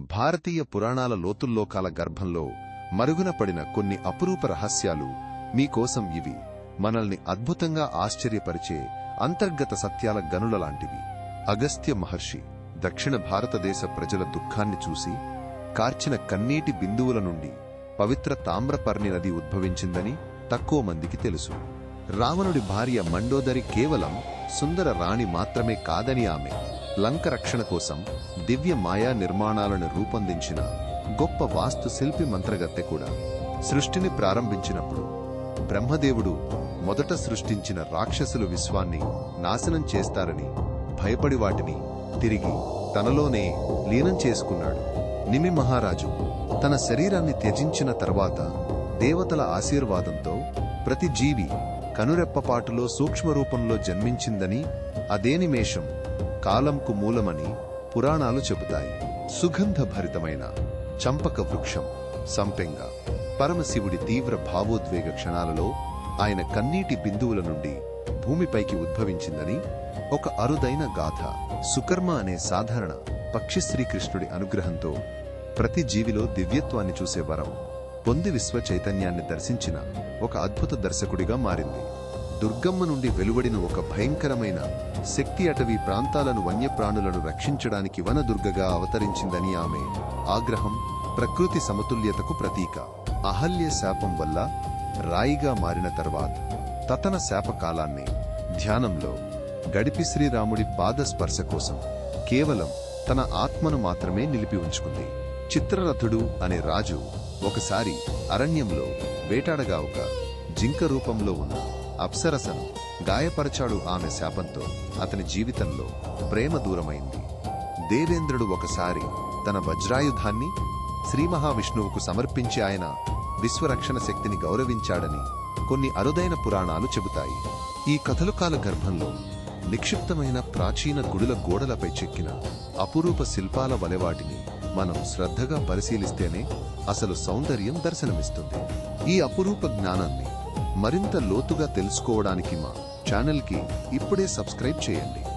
భారతీయ పురాణాల లోతుల్లోకాల గర్భంలో మరుగున పడిన కొన్ని అపురూప రహస్యాలు మీకోసం ఇవి. మనల్ని అద్భుతంగా ఆశ్చర్యపరిచే అంతర్గత సత్యాల గనుల లాంటివి. అగస్త్య మహర్షి దక్షిణ భారతదేశ ప్రజల దుఃఖాన్ని చూసి కార్చిన కన్నీటి బిందువుల నుండి పవిత్ర తామ్రపర్ణి నది ఉద్భవించిందని తక్కువ మందికి తెలుసు. రావణుడి భార్య మండోదరి కేవలం సుందర రాణి మాత్రమే కాదని ఆమె లంక రక్షణ కోసం దివ్య మాయా నిర్మాణాలను రూపొందించిన గొప్ప వాస్తు శిల్పి మంత్రగత్తె కూడా సృష్టిని ప్రారంభించినప్పుడు బ్రహ్మదేవుడు మొదట సృష్టించిన రాక్షసులు విశ్వాన్ని నాశనం చేస్తారని భయపడి వాటిని తిరిగి తనలోనే లీనం చేసుకున్నాడు. నిమి మహారాజు తన శరీరాన్ని త్యజించిన తర్వాత దేవతల ఆశీర్వాదంతో ప్రతి జీవి కనురెప్పపాటులో సూక్ష్మరూపంలో జన్మించిందని అదే నిమేషం కాలంకు మూలమని పురాణాలు చెబుతాయి. సుగంధభరితమైన చంపక వృక్షం సంపెంగ పరమశివుడి తీవ్ర భావోద్వేగ క్షణాలలో ఆయన కన్నీటి బిందువుల నుండి భూమిపైకి ఉద్భవించిందని ఒక అరుదైన గాథ సుకర్మ అనే సాధారణ పక్షి శ్రీకృష్ణుడి అనుగ్రహంతో ప్రతి జీవిలో దివ్యత్వాన్ని చూసే వరం పొంది విశ్వ చైతన్యాన్ని దర్శించిన ఒక అద్భుత దర్శకుడిగా మారింది. దుర్గమ్మ నుండి వెలువడిన ఒక భయంకరమైన శక్తి అటవీ ప్రాంతాలను వన్యప్రాణులను రక్షించడానికి వనదుర్గగా అవతరించిందని ఆమె ఆగ్రహం ప్రకృతి సమతుల్యతకు ప్రతీక. అహల్య శాపం వల్ల రాయిగా మారిన తర్వాత తతన శాపకాలాన్ని ధ్యానంలో గడిపి శ్రీరాముడి పాదస్పర్శ కోసం కేవలం తన ఆత్మను మాత్రమే నిలిపి ఉంచుకుంది. చిత్రరథుడు అనే రాజు ఒకసారి అరణ్యంలో వేటాడగా ఒక జింక రూపంలో ఉన్న అప్సరసను గాయపరచాడు ఆమె శాపంతో అతని జీవితంలో ప్రేమ దూరమైంది. దేవేంద్రుడు ఒకసారి తన వజ్రాయుధాన్ని శ్రీ మహావిష్ణువుకు సమర్పించి ఆయన విశ్వరక్షణ శక్తిని గౌరవించాడని కొన్ని అరుదైన పురాణాలు చెబుతాయి. ఈ కథలుకాల గర్భంలో నిక్షిప్తమైన ప్రాచీన గుడుల గోడలపై చెక్కిన అపురూప శిల్పాల వలెవాటిని మనం శ్రద్ధగా పరిశీలిస్తేనే అసలు సౌందర్యం దర్శనమిస్తుంది. ఈ అపురూప జ్ఞానాన్ని మరింత లోతుగా తెలుసుకోవడానికి మా ఛానల్కి ఇప్పుడే సబ్స్క్రైబ్ చేయండి.